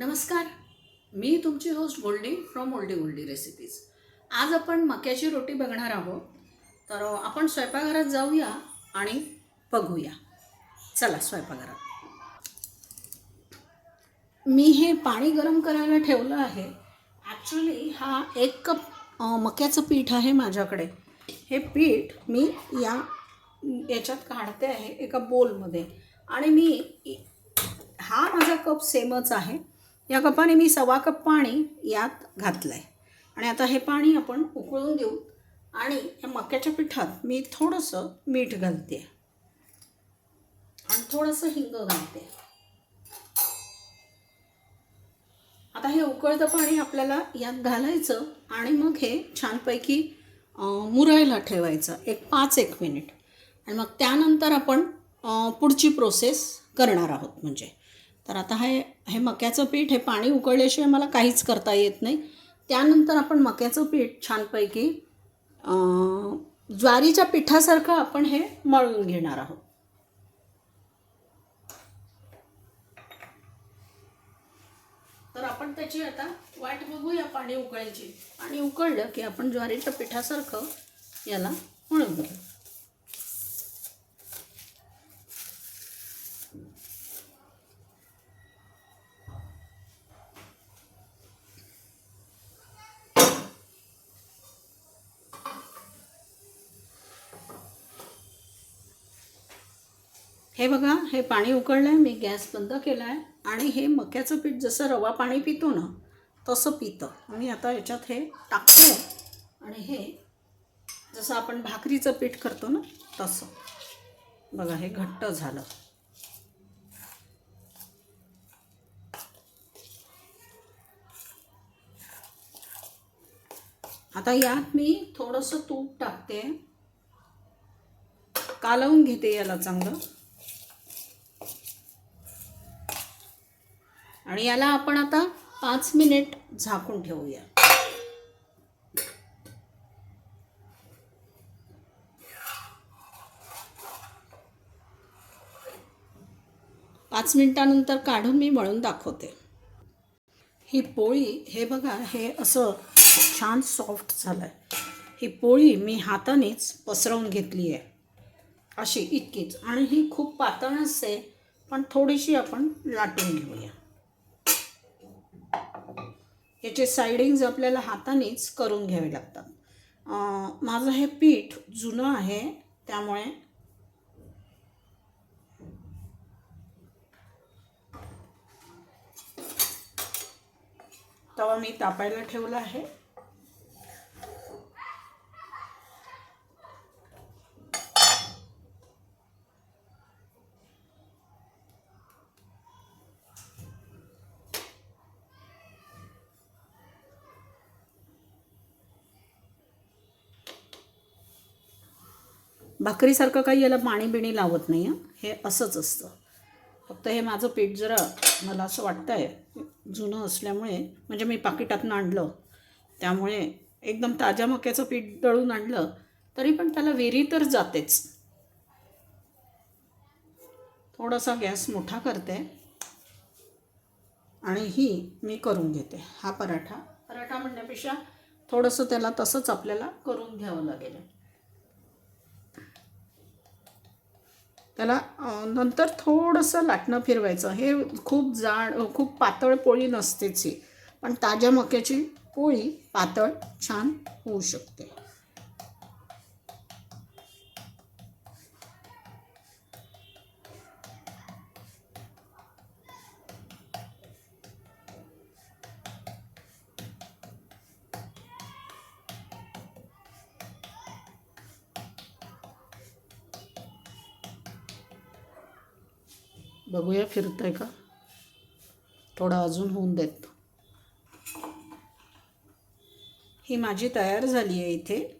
नमस्कार. मी तुमची host Goldie from Oldie Goldie recipes आज आपण मक्याची रोटी बघणार आहोत. तर आपण स्वयंपाकघरात जाऊया आणि बघूया. चला स्वयंपाकघरात. मी हे पाणी गरम करायला ठेवलं आहे. ॲक्च्युली हा एक कप मक्याचं पीठ आहे माझ्याकडे. हे पीठ मी या याच्यात काढते आहे एका बोलमध्ये आणि मी हा माझा कप सेमच आहे. या कपाने मी सवा कप पाणी यात घातलं आहे आणि आता हे पाणी आपण उकळून देऊ. आणि या मक्याच्या पिठात मी थोडंसं मीठ घालते आणि थोडंसं हिंग घालते आता हे उकळतं पाणी आपल्याला यात घालायचं आणि मग हे छानपैकी मुरायला ठेवायचं. एक पाच एक मिनिट. आणि मग त्यानंतर आपण पुढची प्रोसेस करणार आहोत म्हणजे. तर आता हे हे मक्याचं पीठ हे पाणी उकळल्याशिवाय मला काहीच करता येत नाही. त्यानंतर आपण मक्याचं पीठ छानपैकी ज्वारीच्या पिठासारखं आपण हे मळून घेणार आहोत. तर आपण त्याची आता वाट बघूया पाणी उकळायची. पाणी उकळलं की आपण ज्वारीच्या पिठासारखं याला मळून घेऊ. हे बघा हे पाणी उकळलं आहे मी गॅस बंद केला आहे आणि हे मक्याचं पीठ जसं रवा पाणी पितो ना तसं पितं. मी आता याच्यात हे टाकतो आणि हे जसं आपण भाकरीचं पीठ करतो ना तसं. बघा हे घट्ट झालं. आता यात मी थोडंसं तूप टाकते. कालवून घेते याला चांगलं. आणि याला आपण आता पाच मिनिट झाकून ठेवूया. पाच मिनिटानंतर काढून मी मळून दाखवते. ही पोळी हे बघा हे असं छान सॉफ्ट झालं आहे ही पोळी मी हातानेच पसरवून घेतली आहे. अशी इतकीच. आणि ही खूप पातळ नसते पण थोडीशी आपण लाटून घेऊया. याचे सायडिंग्ज आपल्याला हातानेच करून घ्यावे लागतात. माझं हे पीठ जुनं आहे त्यामुळे तवा मी तापायला ठेवला आहे. भाकरीसारखं काही याला पाणी बिणी लावत नाही हे. असंच असतं. फक्त हे माझं पीठ जरा मला असं वाटतं आहे जुनं असल्यामुळे म्हणजे मी पाकिटातनं आणलं. त्यामुळे एकदम ताज्या मक्याचं पीठ दळून आणलं तरी पण त्याला विरी तर जातेच. थोडासा गॅस मोठा करते आणि ही मी करून घेते हा पराठा. पराठा म्हणण्यापेक्षा थोडंसं त्याला तसंच आपल्याला करून घ्यावं लागेल. त्याला नंतर थोडंसं लाटणं फिरवायचं. हे खूप जाड खूप पातळ पोळी नसतेच ही. पण ताज्या मक्याची पोळी पातळ छान होऊ शकते. बघूया फिरतंय का? थोडं अजून होऊन देत. ही माझी तयार झाली आहे इथे.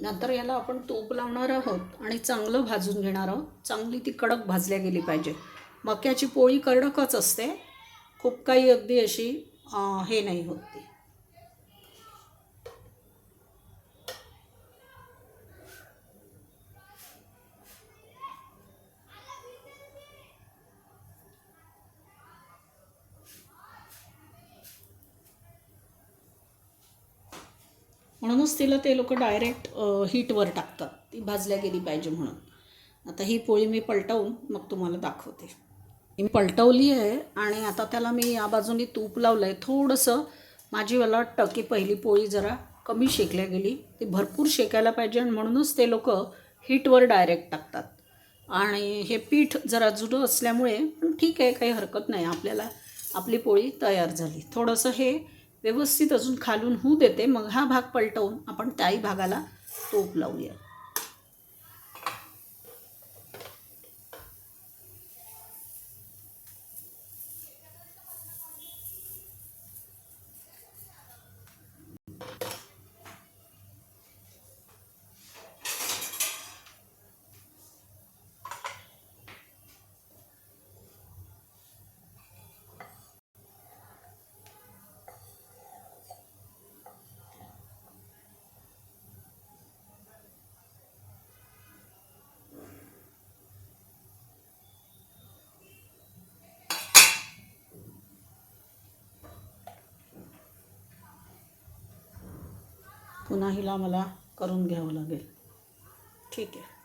नंतर याला आपण तूप लावणार आहोत आणि चांगलं भाजून घेणार आहोत. चांगली ती कडक भाजल्या गेली पाहिजे. मक्याची पोळी कडकच असते. खूप काही अगदी अशी हे नाही होत ती. म्हणूनच तिला ते लोक डायरेक्ट हीटवर टाकतात. ती भाजल्या गेली पाहिजे म्हणून. आता ही पोळी मी पलटवून मग तुम्हाला दाखवते. मी पलटवली आहे आणि आता त्याला मी या बाजूने तूप लावलं आहे थोडंसं माझी मला वाटतं की पहिली पोळी जरा कमी शेकल्या गेली. ती भरपूर शेकायला पाहिजे आणि म्हणूनच ते लोक हीटवर डायरेक्ट टाकतात. आणि हे पीठ जरा जुडं असल्यामुळे पण ठीक आहे काही हरकत नाही. आपल्याला आपली पोळी तयार झाली. थोडंसं हे व्यवस्थित अजून खालून होऊ देते. मग हा भाग पलटवून आपण त्याही भागाला तोप लावूया. पुन्हा हिला मला करून घ्यावं लागेल. ठीक आहे.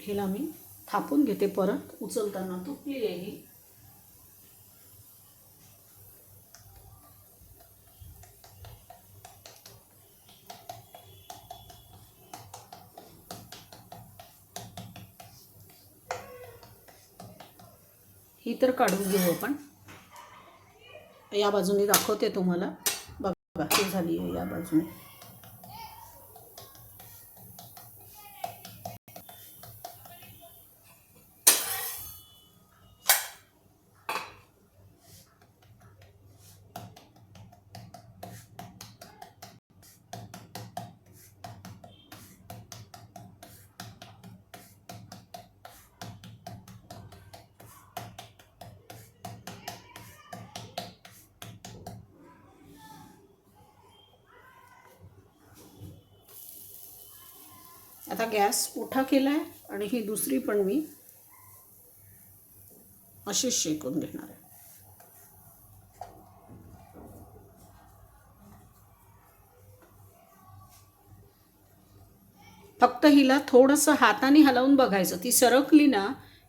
हिला मी थापून घेते परत. उचलताना तुटली आहे ही ही तर काढून घेऊ आपण. या बाजूने दाखवते तुम्हाला. बघा ही झाली आहे या बाजूने. आता गॅस मोठा केला आहे आणि ही दुसरी पण मी अशीच शेकून घेणार आहे. फक्त हिला थोडंसं हाताने हलवून बघायचं. ती सरकली ना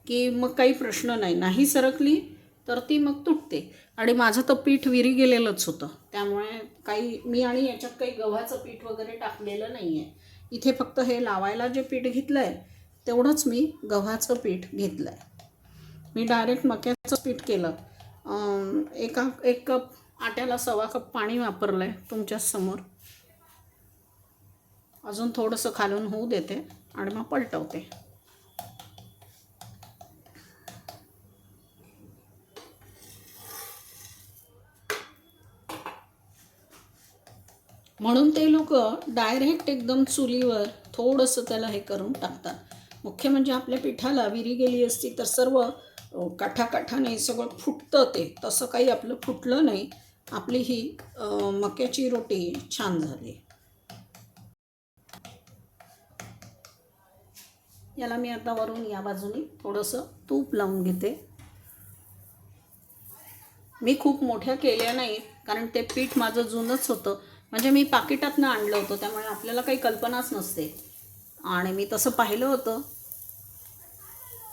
की मग काही प्रश्न नाही. नाही सरकली तर ती मग तुटते. आणि माझं तर पीठ विरी गेलेलंच होतं. त्यामुळे काही मी आणि याच्यात काही गव्हाचं पीठ वगैरे टाकलेलं नाही आहे इथे फक्त हे लावायला जे पीठ घेतलं आहे तेवढंच मी गव्हाचं पीठ घेतलं आहे मी डायरेक्ट मक्याचं पीठ केलं. एका एक कप आट्याला सव्वा कप पाणी वापरलं आहे तुमच्यासमोर अजून थोडंसं खालून होऊ देते आणि मग पलटवते. म्हणून ते लोक डायरेक्ट एकदम चुलीवर थोडंसं त्याला हे करून टाकतात. मुख्य म्हणजे आपल्या पिठाला विरी गेली असती तर सर्व काठाकाठाने सगळं फुटतं ते. तसं काही आपलं फुटलं नाही. आपली ही मक्याची रोटी छान झाली. याला मी आता वरून या बाजूने थोडंसं तूप लावून घेते. मी खूप मोठ्या केल्या नाहीत कारण ते पीठ माझं जुनंच होतं. म्हणजे मी पाकिटातनं आणलं होतं त्यामुळे आपल्याला काही कल्पनाच नसते. आणि मी तसं पाहिलं होतं.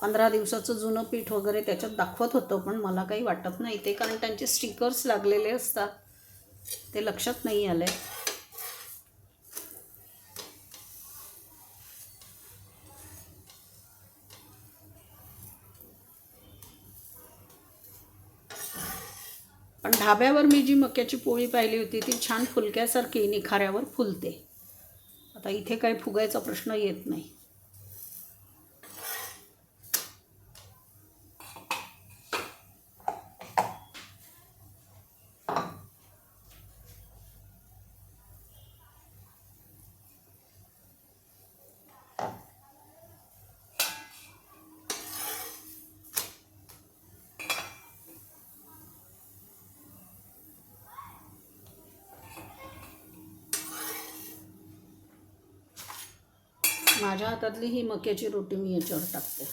पंधरा दिवसाचं जुनं पीठ वगैरे त्याच्यात दाखवत होतं पण मला काही वाटत नाही. ते कारण त्यांचे स्टिकर्स लागलेले असतात. ते लक्षात नाही आलं. ढाब्यावर मी जी मक्याची पोळी पाहिली होती ती छान फुलक्यासारखी निखाऱ्यावर फुलते. आता इथे काही फुगायचा प्रश्न येत नाही. माझ्या हातातली ही मक्याची रोटी मी याच्यावर टाकते.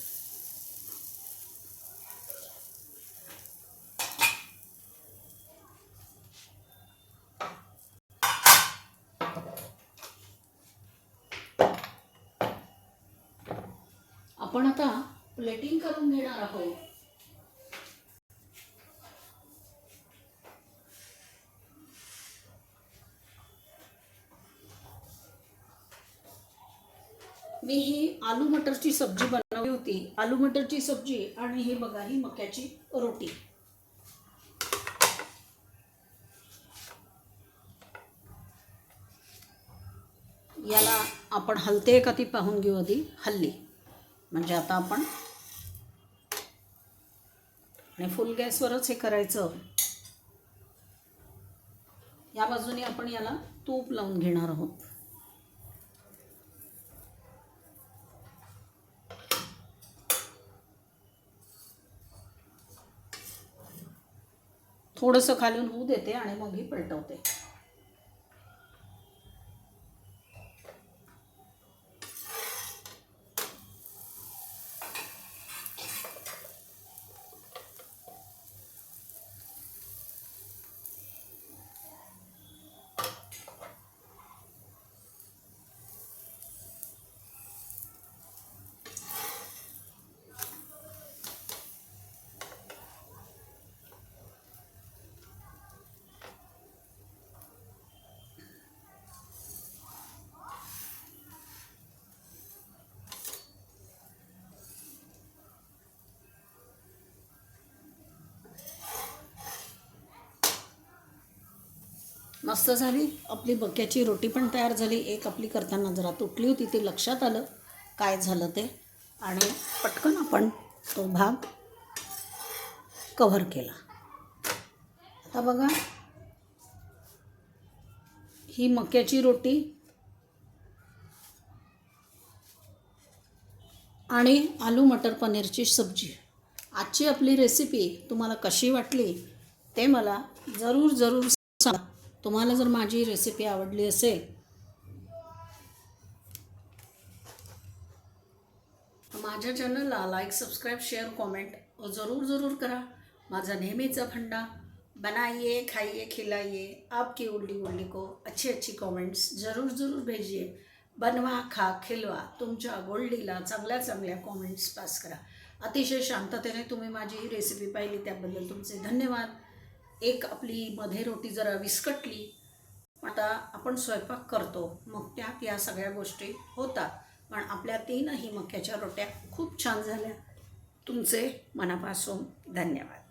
आपण आता प्लेटिंग करून घेणार आहोत. मी ही आलू मटरची सब्जी बनवली होती. आलू मटरची सब्जी आणि हे बघा ही मक्याची रोटी. याला आपण हलते का ती पाहून घेऊ आधी? हल्ली. म्हणजे आता आपण आणि फुल गॅसवरच हे करायचं. या बाजूने आपण याला तूप लावून घेणार आहोत. थोडंसं खालून होऊ देते आणि मग ही पलटवते. मस्त झाली. आपली बक्याची रोटी पण तयार झाली. एक आपली करताना जरा तुटली होती ती लक्षात आलं काय झालं ते. आणि पटकन आपण तो भाग कव्हर केला. आता बघा. ही मक्याची रोटी आणि आलू मटर पनीरची सब्जी. आजची आपली रेसिपी तुम्हाला कशी वाटली ते मला जरूर जरूर सांगा. तुम्हाला जर माझी रेसिपी आवडली असेल माझ्या चॅनलला लाईक सबस्क्राईब शेअर कॉमेंट जरूर जरूर करा. माझा नेहमीचा फंडा बनाइए खाइए खिलाइए आपकी उल्ली उल्ली को अच्छी अच्छी कॉमेंट्स जरूर जरूर भेजिए. बनवा खा खिलवा तुमच्या गोल्डीला चांगल्या चांगल्या कॉमेंट्स पास करा. अतिशय शांततेने तुम्ही माझी ही रेसिपी पाहिली त्याबद्दल तुमचे धन्यवाद. एक आपली मध्ये रोटी जरा विस्कटली आता आपण स्वयंपाक करतो. मग त्यात या सगळ्या गोष्टी होतात. पण आपल्या तीनही मक्याच्या रोट्या खूप छान झाल्या. तुमचे मनापासून धन्यवाद.